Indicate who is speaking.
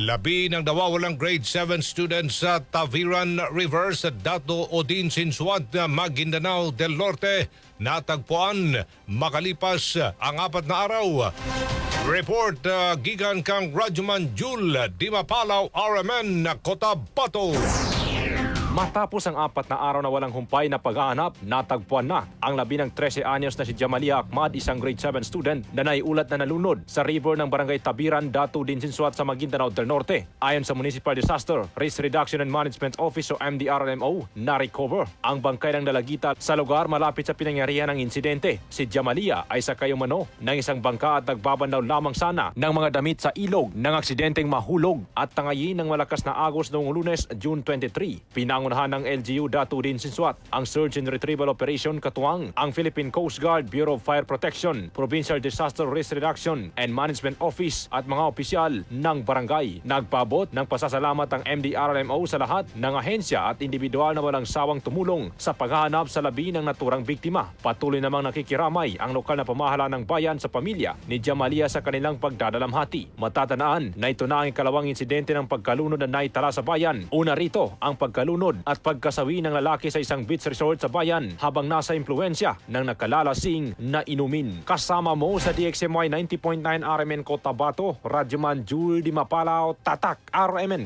Speaker 1: Labi ng nawawalang grade 7 students sa Taviran River sa Dato Odin Sinsuat, Maguindanao del Norte natagpuan makalipas ang apat na araw. Report uh, gigan kang Rajuman Jul Di Mapalaw RMN Cotabato.
Speaker 2: Matapos ang apat na araw na walang humpay na paghahanap, natagpuan na ang labi ng 13 anyos na si Jamalia Ahmad, isang grade 7 student na naiulat na nalunod sa river ng barangay Tabiran, Datu, Dinsinsuat sa Maguindanao del Norte. Ayon sa Municipal Disaster Risk Reduction and Management Office o MDRMO, na-recover ang bangkay ng dalagita sa lugar malapit sa pinangyarihan ng insidente. Si Jamalia ay sa kayumano ng isang bangka at nagbabandaw lamang sana ng mga damit sa ilog ng aksidenteng mahulog at tangayin ng malakas na agos noong lunes, June 23. Pinangunahan ng LGU Datu din Sinsuat ang Search and Retrieval Operation katuwang ang Philippine Coast Guard, Bureau of Fire Protection, Provincial Disaster Risk Reduction and Management Office at mga opisyal ng barangay. Nagpabot ng pasasalamat ang MDRMO sa lahat ng ahensya at individual na walang sawang tumulong sa paghahanap sa labi ng naturang biktima. Patuloy namang nakikiramay ang lokal na pamahala ng bayan sa pamilya ni Jamalia sa kanilang pagdadalamhati. Matatanaan na ito na ang ikalawang insidente ng pagkalunod na naitala sa bayan. Una rito ang pagkalunod at pagkasawi ng lalaki sa isang beach resort sa bayan habang nasa impluensya ng nakalalasing na inumin. Kasama mo sa DXMY 90.9 RMN Cotabato, Radyoman Jul Di Mapalao, Tatak RMN.